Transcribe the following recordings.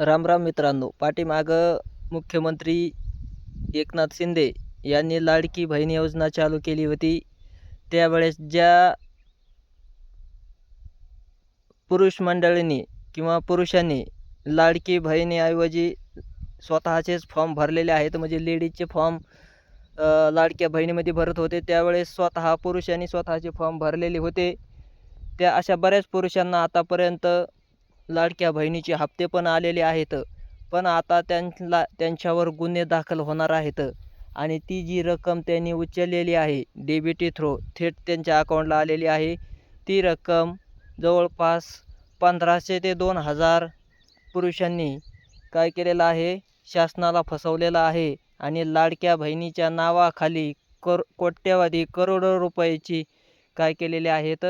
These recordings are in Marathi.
राम राम मित्रांनो. पाठीमागं मुख्यमंत्री एकनाथ शिंदे यांनी लाडकी बहीण योजना चालू केली होती. त्यावेळेस ज्या पुरुष मंडळींनी किंवा पुरुषांनी लाडकी बहिणीऐवजी स्वतःचेच फॉर्म भरलेले आहेत म्हणजे लेडीजचे फॉर्म लाडक्या बहिणीमध्ये भरत होते. त्यावेळेस स्वतः पुरुषांनी स्वतःचे फॉर्म भरलेले होते. त्या अशा बऱ्याच पुरुषांना आतापर्यंत लाडक्या बहिणीचे हप्ते पण आलेले आहेत. पण आता त्यांना त्यांच्यावर गुन्हे दाखल होणार आहेत. आणि ती जी रक्कम त्यांनी उचललेली आहे डेबिटी थ्रो थेट त्यांच्या अकाउंटला आलेली आहे ती रक्कम जवळपास पंधराशे ते दोन हजार पुरुषांनी काय केलेलं आहे? शासनाला फसवलेलं आहे. आणि लाडक्या बहिणीच्या नावाखाली कर कोट्यवधी करोडो रुपयाची काय केलेले आहेत?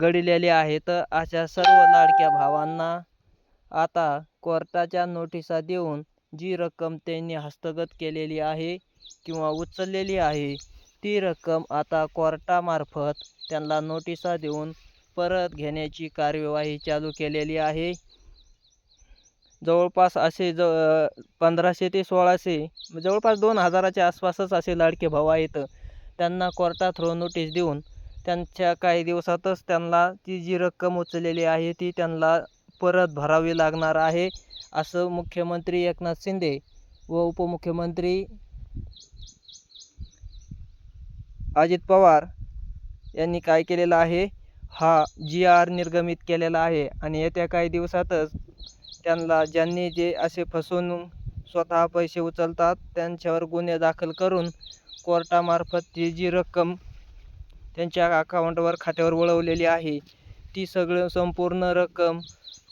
गडिलेले आहेत अशा सर्व लाडक्या भावांना आता कोर्टाच्या नोटिसा देऊन जी रक्कम त्यांनी हस्तगत केलेली आहे किंवा उचललेली आहे ती रक्कम आता कोर्टामार्फत त्यांना नोटिसा देऊन परत घेण्याची कार्यवाही चालू केलेली आहे. जवळपास असे ज पंधराशे ते सोळाशे जवळपास दोन हजाराच्या आसपासच असे लाडके भाऊ आहेत. त्यांना कोर्टा थ्रो नोटीस देऊन त्यांच्या काही दिवसातच त्यांना ती जी रक्कम उचललेली आहे ती त्यांना परत भरावी लागणार आहे असं मुख्यमंत्री एकनाथ शिंदे व उपमुख्यमंत्री अजित पवार यांनी काय केलेलं आहे हा जी आर निर्गमित केलेला आहे आणि येत्या काही दिवसातच त्यांना ज्यांनी जे असे फसून स्वतः पैसे उचलतात त्यांच्यावर गुन्हे दाखल करून कोर्टामार्फत ती जी रक्कम त्यांच्या अकाउंटवर खात्यावर वळवलेली आहे. ती सगळं संपूर्ण रक्कम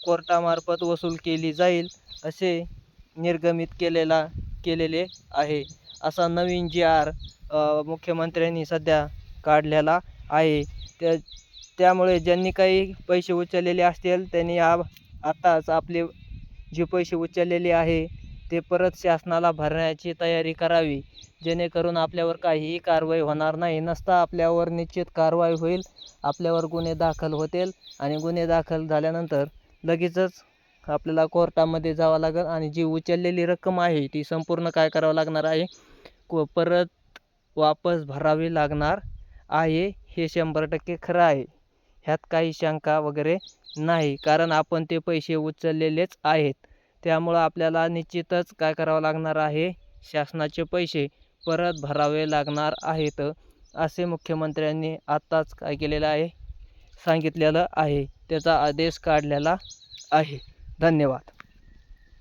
कोर्टामार्फत वसूल केली जाईल असे निर्गमित केलेला केलेले आहे. असा नवीन जी आर मुख्यमंत्र्यांनी सध्या काढलेला आहे. त्या त्यामुळे ज्यांनी काही पैसे उचललेले असतील त्यांनी आ आत्ताच आपले जे पैसे उचललेले आहे ते परत शासनाला भरण्याची तयारी करावी. जेणेकरून आपल्यावर काहीही कारवाई होणार नाही. नसता आपल्यावर निश्चित कारवाई होईल आपल्यावर गुन्हे दाखल होतील आणि गुन्हे दाखल झाल्यानंतर लगेचच आपल्याला कोर्टामध्ये जावं लागेल आणि जी उचललेली रक्कम आहे ती संपूर्ण काय करावं लागणार आहे? को परत वापस भरावी लागणार आहे हे शंभर टक्के खरं आहे. ह्यात काही शंका वगैरे नाही कारण आपण ते पैसे उचललेलेच आहेत. त्यामुळं आपल्याला निश्चितच काय करावं लागणार आहे? शासनाचे पैसे परत भरावे लागणार आहेत असे मुख्यमंत्र्यांनी आत्ताच काय केलेलं आहे? सांगितलेलं आहे. त्याचा आदेश काढलेला आहे. धन्यवाद.